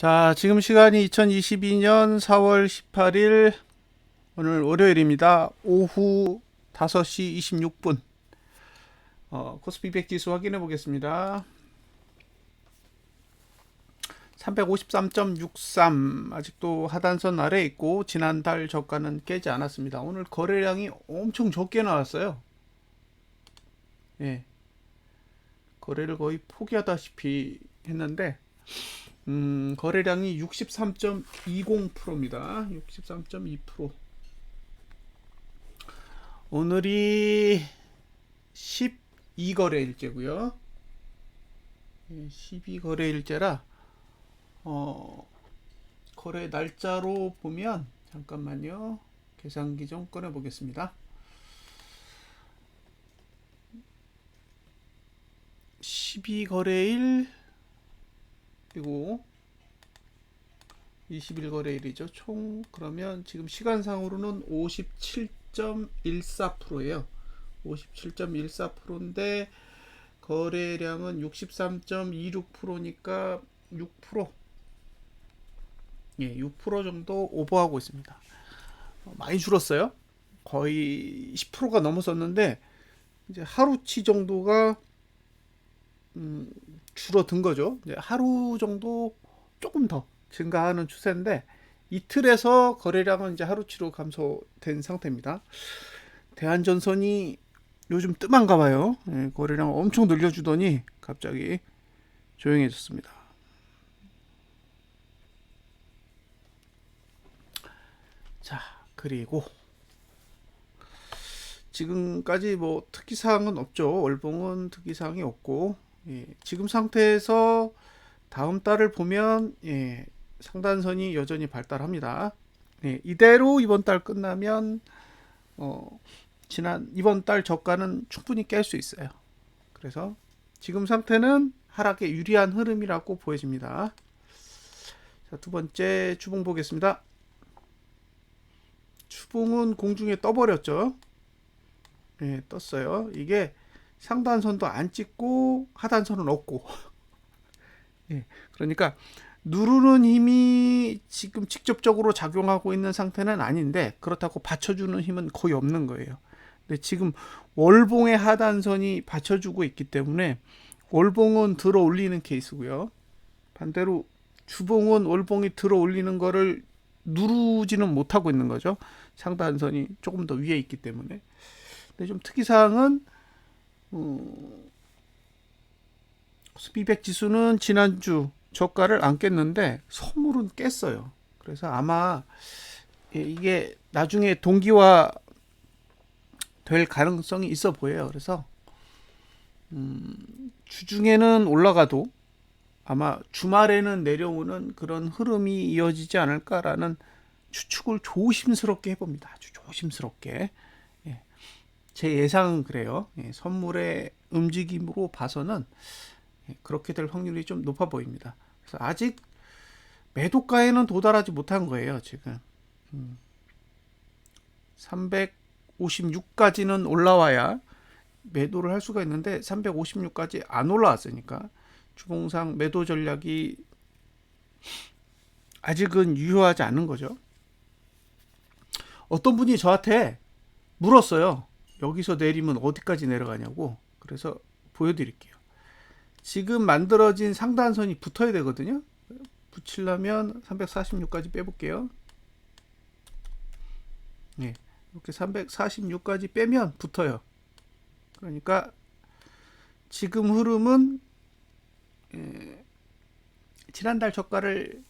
자, 지금 시간이 2022년 4월 18일 오늘 월요일입니다. 오후 5시 26분. 어, 코스피 100 지수 확인해 보겠습니다. 353.63 아직도 하단선 아래에 있고 지난달 저가는 깨지 않았습니다. 오늘 거래량이 엄청 적게 나왔어요. 예. 거래를 거의 포기하다시피 했는데 음, 거래량이 63.20%입니다. 63.2%. 오늘이 12거래일째고요. 12거래일째라 어, 거래 날짜로 보면 잠깐만요. 계산기 좀 꺼내 보겠습니다. 12거래일 그리고 21거래일이죠. 총 그러면 지금 시간상으로는 57.14%예요. 57.14%인데 거래량은 63.26%니까 6% 예, 6% 정도 오버하고 있습니다. 어, 많이 줄었어요. 거의 10%가 넘었었는데 이제 하루치 정도가 음, 줄어든 거죠. 이제 하루 정도 조금 더 증가하는 추세인데 이틀에서 거래량은 이제 하루치로 감소된 상태입니다. 대한전선이 요즘 뜸한가 봐요. 예, 거래량 엄청 늘려주더니 갑자기 조용해졌습니다. 자, 그리고 지금까지 뭐 특이사항은 없죠. 월봉은 특이사항이 없고 예, 지금 상태에서 다음 달을 보면 예, 상단선이 여전히 발달합니다. 예, 이대로 이번 달 끝나면 어, 지난 이번 달 저가는 충분히 깰 수 있어요. 그래서 지금 상태는 하락에 유리한 흐름이라고 보여집니다. 자, 두 번째 주봉 보겠습니다. 주봉은 공중에 떠버렸죠. 예, 떴어요. 이게 상단선도 안 찍고 하단선은 없고. 예, 그러니까 누르는 힘이 지금 직접적으로 작용하고 있는 상태는 아닌데 그렇다고 받쳐주는 힘은 거의 없는 거예요. 근데 지금 월봉의 하단선이 받쳐주고 있기 때문에 월봉은 들어 올리는 케이스고요. 반대로 주봉은 월봉이 들어 올리는 거를 누르지는 못하고 있는 거죠. 상단선이 조금 더 위에 있기 때문에. 근데 좀 특이사항은 음, 스피백 지수는 지난주 저가를 안 깼는데 선물은 깼어요. 그래서 아마 예, 이게 나중에 동기화 될 가능성이 있어 보여요. 그래서 음, 주중에는 올라가도 아마 주말에는 내려오는 그런 흐름이 이어지지 않을까라는 추측을 조심스럽게 해봅니다. 아주 조심스럽게. 예. 제 예상은 그래요. 예, 선물의 움직임으로 봐서는 예, 그렇게 될 확률이 좀 높아 보입니다. 그래서 아직 매도가에는 도달하지 못한 거예요, 지금. 음. 356까지는 올라와야 매도를 할 수가 있는데 356까지 안 올라왔으니까 주봉상 매도 전략이 아직은 유효하지 않은 거죠. 어떤 분이 저한테 물었어요. 여기서 내리면 어디까지 내려가냐고. 그래서 보여드릴게요. 지금 만들어진 상단선이 붙어야 되거든요. 붙이려면 346까지 빼볼게요. 네, 이렇게 346까지 빼면 붙어요. 그러니까 지금 흐름은 에, 지난달 저가를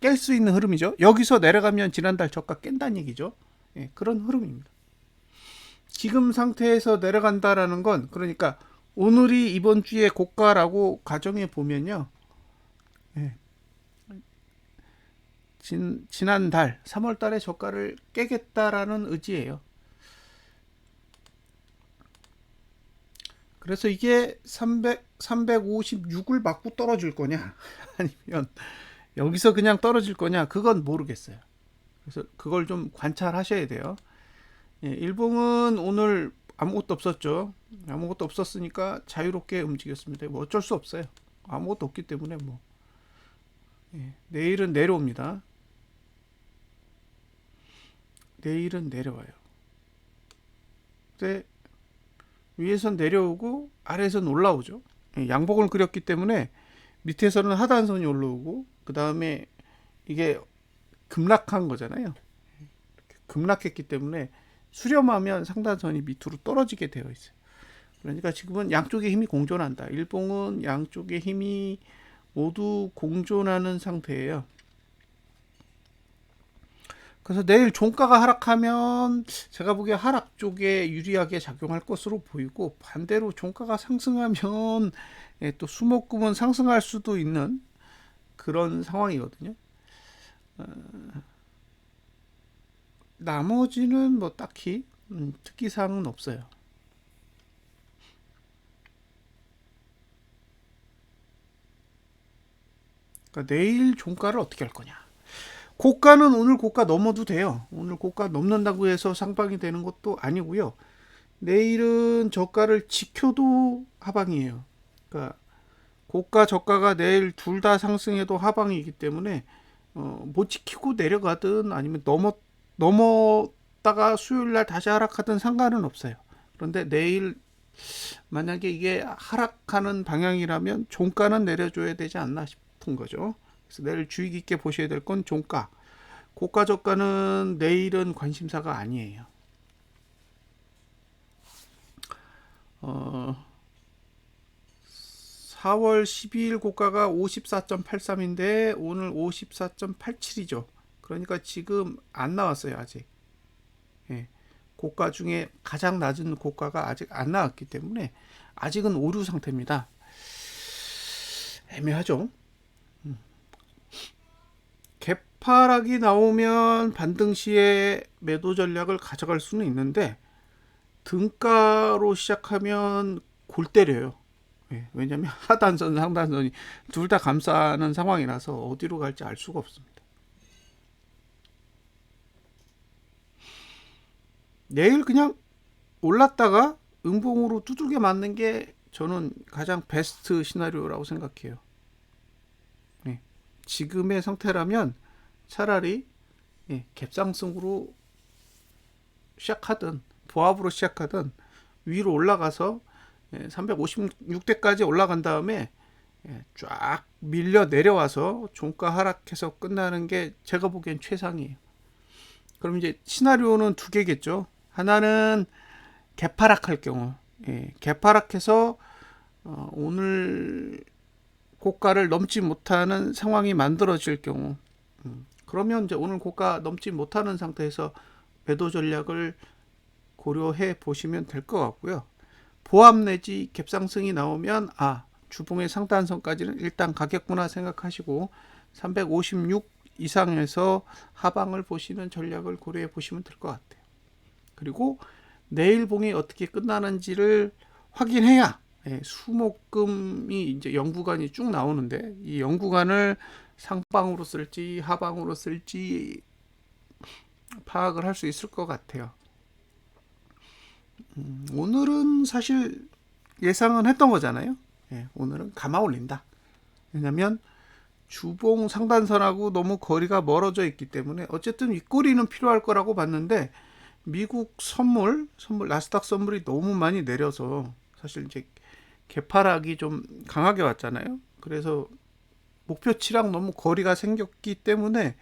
깰 수 있는 흐름이죠. 여기서 내려가면 지난달 저가 깬다는 얘기죠. 예, 그런 흐름입니다. 지금 상태에서 내려간다라는 건 그러니까 오늘이 이번 주에 고가라고 가정해 보면요. 예. 진, 지난달 3월 달에 저가를 깨겠다라는 의지예요. 그래서 이게 300, 356을 맞고 떨어질 거냐 아니면 여기서 그냥 떨어질 거냐 그건 모르겠어요. 그래서 그걸 좀 관찰하셔야 돼요. 예, 일봉은 오늘 아무것도 없었죠. 아무것도 없었으니까 자유롭게 움직였습니다. 뭐 어쩔 수 없어요. 아무것도 없기 때문에 뭐 예, 내일은 내려옵니다. 내일은 내려와요. 근데 위에선 내려오고 아래에선 올라오죠. 예, 양복을 그렸기 때문에 밑에서는 하단선이 올라오고 그 다음에 이게 급락한 거잖아요. 급락했기 때문에 수렴하면 상단선이 밑으로 떨어지게 되어 있어요. 그러니까 지금은 양쪽의 힘이 공존한다. 일봉은 양쪽의 힘이 모두 공존하는 상태예요. 그래서 내일 종가가 하락하면 제가 보기에 하락 쪽에 유리하게 작용할 것으로 보이고 반대로 종가가 상승하면 예, 또 수목금은 상승할 수도 있는 그런 상황이거든요. 어, 나머지는 뭐 딱히 음, 특이사항은 없어요. 그러니까 내일 종가를 어떻게 할 거냐. 고가는 오늘 고가 넘어도 돼요. 오늘 고가 넘는다고 해서 상방이 되는 것도 아니고요. 내일은 저가를 지켜도 하방이에요. 그러니까 고가 저가가 내일 둘 다 상승해도 하방이기 때문에 어, 못 지키고 내려가든 아니면 넘어 넘었다가 수요일 날 다시 하락하든 상관은 없어요. 그런데 내일 만약에 이게 하락하는 방향이라면 종가는 내려줘야 되지 않나 싶은 거죠. 그래서 내일 주의 깊게 보셔야 될 건 종가. 고가 저가는 내일은 관심사가 아니에요. 어, 4월 12일 고가가 54.83인데 오늘 54.87이죠. 그러니까 지금 안 나왔어요, 아직. 예. 고가 중에 가장 낮은 고가가 아직 안 나왔기 때문에 아직은 오류 상태입니다. 애매하죠. 음. 개파락이 나오면 반등 시에 매도 전략을 가져갈 수는 있는데 등가로 시작하면 골 때려요. 예, 왜냐하면 하단선, 상단선이 둘 다 감싸는 상황이라서 어디로 갈지 알 수가 없습니다. 내일 그냥 올랐다가 음봉으로 두들겨 맞는 게 저는 가장 베스트 시나리오라고 생각해요. 예, 지금의 상태라면 차라리 예, 갭상승으로 시작하든 보합으로 시작하든 위로 올라가서 356대까지 올라간 다음에 예, 쫙 밀려 내려와서 종가 하락해서 끝나는 게 제가 보기엔 최상이에요. 그럼 이제 시나리오는 두 개겠죠. 하나는 개파락할 경우, 예, 개파락해서 어, 오늘 고가를 넘지 못하는 상황이 만들어질 경우, 음, 그러면 이제 오늘 고가 넘지 못하는 상태에서 매도 전략을 고려해 보시면 될 것 같고요. 보합 내지 갭상승이 나오면 아 주봉의 상단선까지는 일단 가겠구나 생각하시고 356 이상에서 하방을 보시는 전략을 고려해 보시면 될 것 같아요. 그리고 내일 봉이 어떻게 끝나는지를 확인해야 예, 수목금이 이제 연구간이 쭉 나오는데 이 연구간을 상방으로 쓸지 하방으로 쓸지 파악을 할 수 있을 것 같아요. 음, 오늘은 사실 예상은 했던 거잖아요. 예, 오늘은 감아 올린다. 왜냐면 주봉 상단선하고 너무 거리가 멀어져 있기 때문에 어쨌든 윗꼬리는 필요할 거라고 봤는데 미국 선물, 선물 나스닥 선물이 너무 많이 내려서 사실 이제 개파락이 좀 강하게 왔잖아요. 그래서 목표치랑 너무 거리가 생겼기 때문에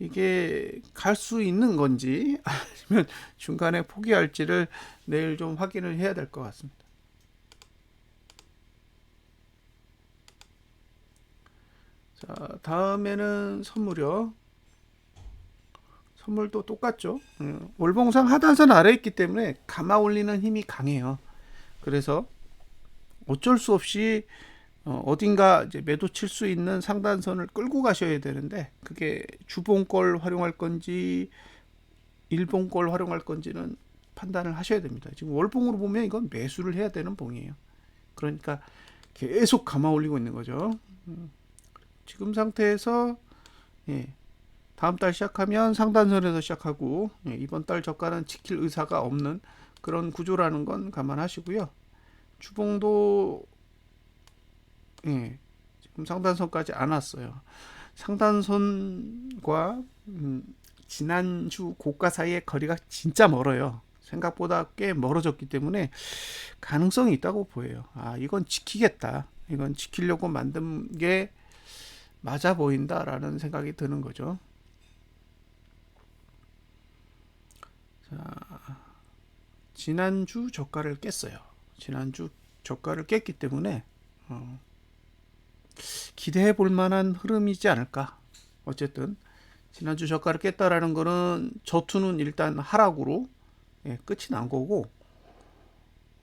이게 갈 수 있는 건지 아니면 중간에 포기할지를 내일 좀 확인을 해야 될 것 같습니다. 자, 다음에는 선물이요. 선물도 똑같죠. 음, 월봉상 하단선 아래 있기 때문에 감아 올리는 힘이 강해요. 그래서 어쩔 수 없이 어, 딘가 이제 매도 칠 수 있는 상단선을 끌고 가셔야 되는데 그게 주봉 걸 활용할 건지 일봉 걸 활용할 건지는 판단을 하셔야 됩니다. 지금 월봉으로 보면 이건 매수를 해야 되는 봉이에요. 그러니까 계속 감아 올리고 있는 거죠. 음, 지금 상태에서 예, 다음 달 시작하면 상단선에서 시작하고 예, 이번 달 저가는 지킬 의사가 없는 그런 구조라는 건 감안하시고요. 주봉도 예, 지금 상단선까지 안 왔어요. 상단선과 음, 지난주 고가 사이의 거리가 진짜 멀어요. 생각보다 꽤 멀어졌기 때문에 가능성이 있다고 보여요. 아, 이건 지키겠다. 이건 지키려고 만든 게 맞아 보인다라는 생각이 드는 거죠. 자, 지난주 저가를 깼어요. 지난주 저가를 깼기 때문에 어, 기대해 볼 만한 흐름이지 않을까. 어쨌든 지난주 저가를 깼다라는 거는 저투는 일단 하락으로 예, 끝이 난 거고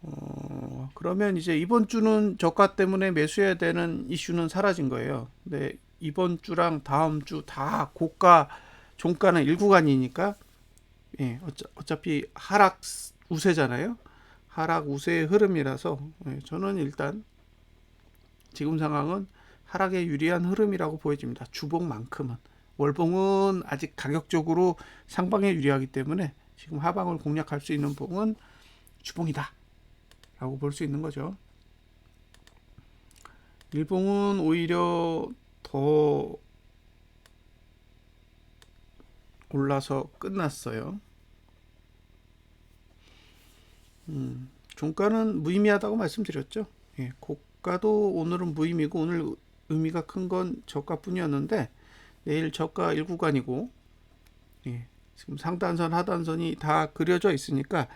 어, 그러면 이제 이번 주는 저가 때문에 매수해야 되는 이슈는 사라진 거예요. 근데 이번 주랑 다음 주 다 고가 종가는 일구간이니까 예, 어차, 어차피 하락 우세잖아요. 하락 우세의 흐름이라서 예, 저는 일단 지금 상황은 하락에 유리한 흐름이라고 보여집니다. 주봉만큼은 월봉은 아직 가격적으로 상방에 유리하기 때문에 지금 하방을 공략할 수 있는 봉은 주봉이다. 라고 볼 수 있는 거죠. 일봉은 오히려 더 올라서 끝났어요. 음, 종가는 무의미하다고 말씀드렸죠. 예, 고가도 오늘은 무의미고 오늘 의미가 큰 건 저가뿐이었는데 내일 저가 1구간이고 예, 지금 상단선 하단선이 다 그려져 있으니까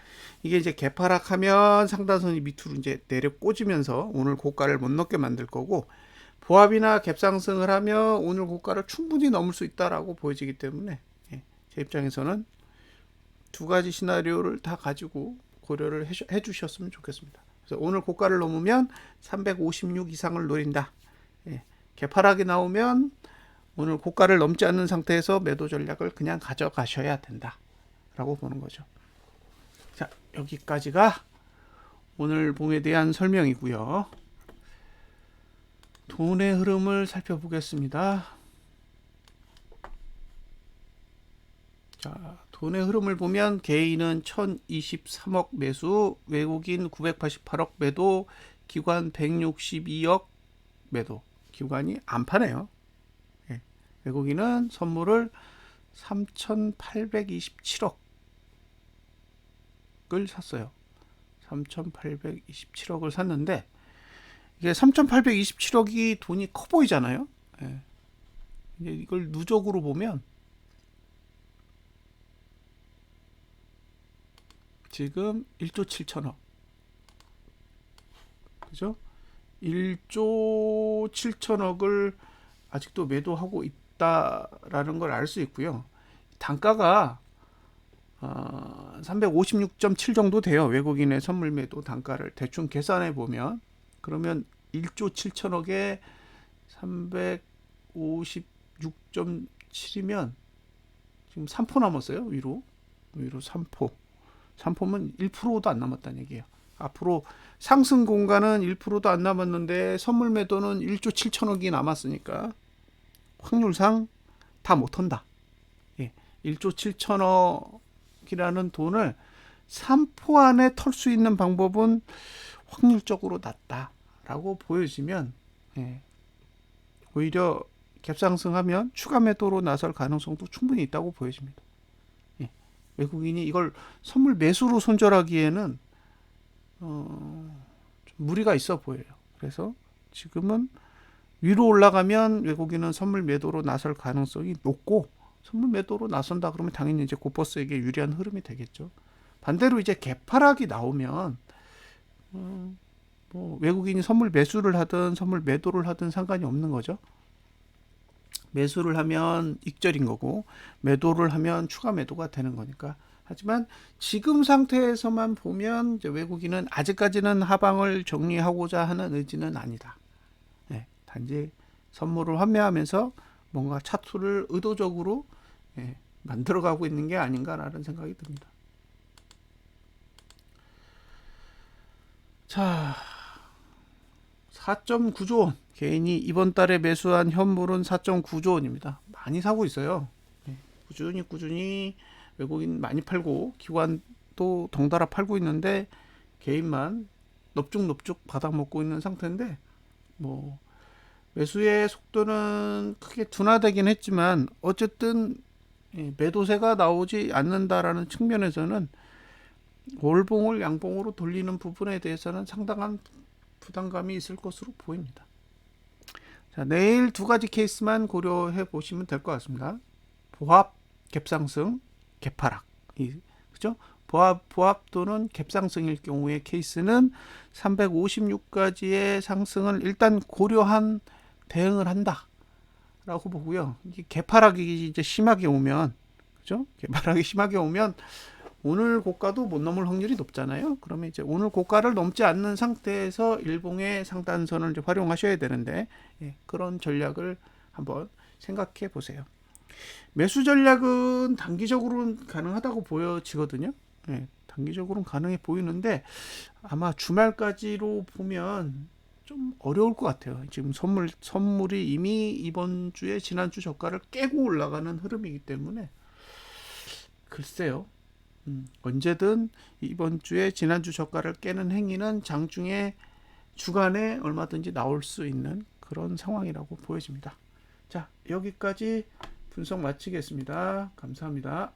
이게 이제 개파락하면 상단선이 밑으로 이제 내려 꽂으면서 오늘 고가를 못 넘게 만들 거고 보합이나 갭상승을 하면 오늘 고가를 충분히 넘을 수 있다라고 보여지기 때문에 예, 제 입장에서는 두 가지 시나리오를 다 가지고 고려를 해 주셨으면 좋겠습니다. 그래서 오늘 고가를 넘으면 356 이상을 노린다. 예, 개파락이 나오면 오늘 고가를 넘지 않는 상태에서 매도 전략을 그냥 가져가셔야 된다. 라고 보는 거죠. 자, 여기까지가 오늘 봉에 대한 설명이고요. 돈의 흐름을 살펴보겠습니다. 자, 돈의 흐름을 보면 개인은 1023억 매수, 외국인 988억 매도, 기관 162억 매도. 기관이 안 파네요. 외국인은 선물을 3,827억을 샀어요. 3,827억을 샀는데 이게 3,827억이 돈이 커 보이잖아요. 예. 이걸 누적으로 보면 지금 1조 7천억. 그죠? 1조 7천억을 아직도 매도하고 있 있다라는 걸 알 수 있고요. 단가가 어, 356.7 정도 돼요. 외국인의 선물 매도 단가를 대충 계산해 보면 그러면 1조 7천억에 356.7이면 지금 3포 남았어요. 위로 위로 3포. 3포면 1%도 안 남았다는 얘기예요. 앞으로 상승 공간은 1%도 안 남았는데 선물 매도는 1조 7천억이 남았으니까 확률상 다 못한다. 예, 1조 7천억이라는 돈을 3포 안에 털 수 있는 방법은 확률적으로 낮다라고 보여지면 예, 오히려 갭상승하면 추가 매도로 나설 가능성도 충분히 있다고 보여집니다. 예, 외국인이 이걸 선물 매수로 손절하기에는 어, 무리가 있어 보여요. 그래서 지금은 위로 올라가면 외국인은 선물 매도로 나설 가능성이 높고 선물 매도로 나선다 그러면 당연히 이제 고버스에게 유리한 흐름이 되겠죠. 반대로 이제 개파락이 나오면 음, 뭐 외국인이 선물 매수를 하든 선물 매도를 하든 상관이 없는 거죠. 매수를 하면 익절인 거고 매도를 하면 추가 매도가 되는 거니까. 하지만 지금 상태에서만 보면 외국인은 아직까지는 하방을 정리하고자 하는 의지는 아니다. 단지 선물을 환매하면서 뭔가 차트를 의도적으로 예, 만들어가고 있는 게 아닌가라는 생각이 듭니다. 자, 4.9조 원. 개인이 이번 달에 매수한 현물은 4.9조 원입니다. 많이 사고 있어요. 예, 꾸준히 꾸준히 외국인 많이 팔고 기관도 덩달아 팔고 있는데 개인만 넙죽넙죽 바닥 먹고 있는 상태인데 뭐 매수의 속도는 크게 둔화되긴 했지만 어쨌든 이 매도세가 나오지 않는다라는 측면에서는 월봉을 양봉으로 돌리는 부분에 대해서는 상당한 부담감이 있을 것으로 보입니다. 자, 내일 두 가지 케이스만 고려해 보시면 될 것 같습니다. 보합 갭상승, 갭하락. 이 그죠? 보합 보합 또는 갭상승일 경우의 케이스는 356까지의 상승을 일단 고려한 대응을 한다 라고 보고요. 이 개파락이 이제 심하게 오면 그죠? 개파락이 심하게 오면 오늘 고가도 못 넘을 확률이 높잖아요. 그러면 이제 오늘 고가를 넘지 않는 상태에서 일봉의 상단선을 이제 활용하셔야 되는데 예, 그런 전략을 한번 생각해 보세요. 매수 전략은 단기적으로는 가능하다고 보여지거든요. 예, 단기적으로는 가능해 보이는데 아마 주말까지로 보면 좀 어려울 것 같아요. 지금 선물 선물이 이미 이번 주에 지난주 저가를 깨고 올라가는 흐름이기 때문에 글쎄요. 음, 언제든 이번 주에 지난주 저가를 깨는 행위는 장중에 주간에 얼마든지 나올 수 있는 그런 상황이라고 보여집니다. 자, 여기까지 분석 마치겠습니다. 감사합니다.